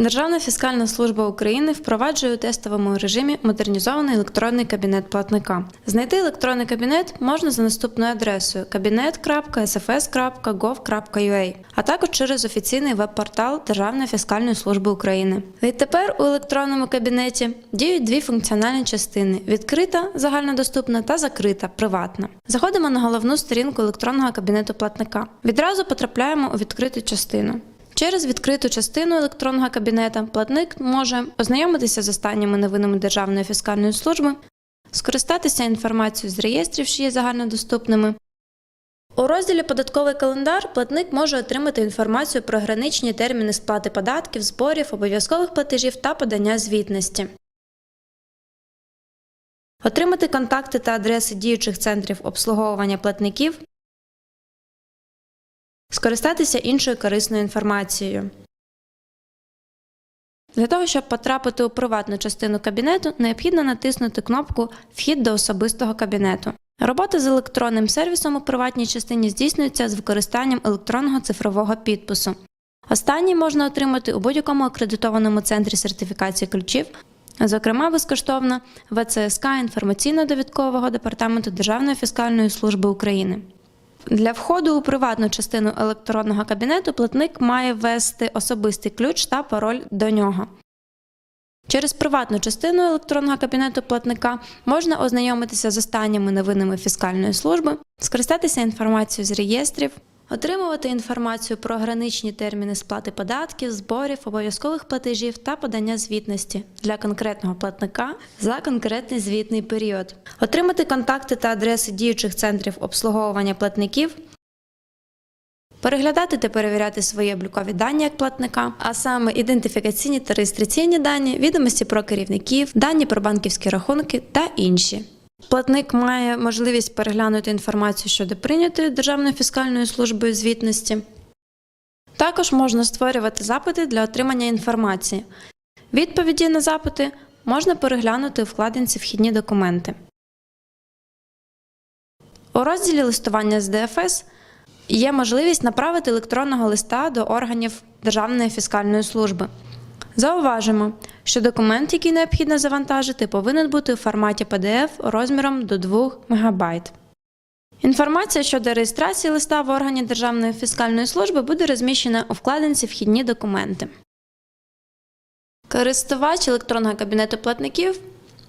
Державна фіскальна служба України впроваджує у тестовому режимі модернізований електронний кабінет платника. Знайти електронний кабінет можна за наступною адресою kabinet.sfs.gov.ua, а також через офіційний веб-портал Державної фіскальної служби України. Відтепер у електронному кабінеті діють дві функціональні частини: відкрита, загальнодоступна та закрита, приватна. Заходимо на головну сторінку електронного кабінету платника. Відразу потрапляємо у відкриту частину. Через відкриту частину електронного кабінета платник може ознайомитися з останніми новинами Державної фіскальної служби, скористатися інформацією з реєстрів, що є загальнодоступними. У розділі Податковий календар платник може отримати інформацію про граничні терміни сплати податків, зборів, обов'язкових платежів та подання звітності. Отримати контакти та адреси діючих центрів обслуговування платників, скористатися іншою корисною інформацією. Для того, щоб потрапити у приватну частину кабінету, необхідно натиснути кнопку Вхід до особистого кабінету. Робота з електронним сервісом у приватній частині здійснюється з використанням електронного цифрового підпису. Останній можна отримати у будь-якому акредитованому центрі сертифікації ключів, зокрема безкоштовно ВЦСК інформаційно-довідкового департаменту Державної фіскальної служби України. Для входу у приватну частину електронного кабінету платник має ввести особистий ключ та пароль до нього. Через приватну частину електронного кабінету платника можна ознайомитися з останніми новинами фіскальної служби, скористатися інформацією з реєстрів, отримувати інформацію про граничні терміни сплати податків, зборів, обов'язкових платежів та подання звітності для конкретного платника за конкретний звітний період, отримати контакти та адреси діючих центрів обслуговування платників. Переглядати та перевіряти свої облікові дані як платника, а саме ідентифікаційні та реєстраційні дані, відомості про керівників, дані про банківські рахунки та інші. Платник має можливість переглянути інформацію щодо прийнятої Державною фіскальною службою звітності. Також можна створювати запити для отримання інформації. Відповіді на запити можна переглянути у вкладинці Вхідні документи. У розділі листування з ДФС є можливість направити електронного листа до органів Державної фіскальної служби. Зауважимо, що документ, який необхідно завантажити, повинен бути у форматі PDF розміром до 2 МБ. Інформація щодо реєстрації листа в органі Державної фіскальної служби буде розміщена у вкладинці Вхідні документи. Користувач електронного кабінету платників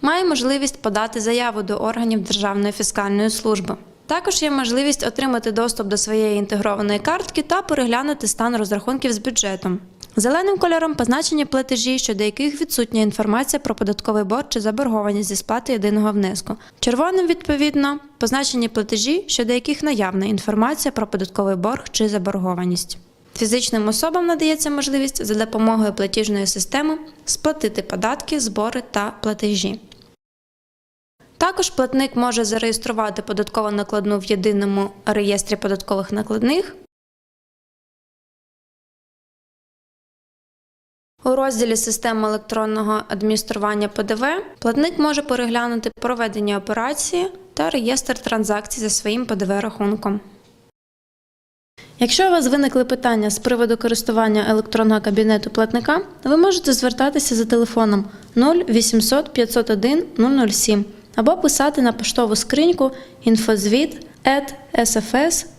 має можливість подати заяву до органів Державної фіскальної служби. Також є можливість отримати доступ до своєї інтегрованої картки та переглянути стан розрахунків з бюджетом. Зеленим кольором позначені платежі, щодо яких відсутня інформація про податковий борг чи заборгованість зі сплати єдиного внеску. Червоним, відповідно, позначені платежі, щодо яких наявна інформація про податковий борг чи заборгованість. Фізичним особам надається можливість за допомогою платіжної системи сплатити податки, збори та платежі. Також платник може зареєструвати податкову накладну в єдиному реєстрі податкових накладних. У розділі Система електронного адміністрування ПДВ платник може переглянути проведення операції та реєстр транзакцій за своїм ПДВ-рахунком. Якщо у вас виникли питання з приводу користування електронного кабінету платника, ви можете звертатися за телефоном 0800 501 007 або писати на поштову скриньку інфозвіт sfs.gov.ua.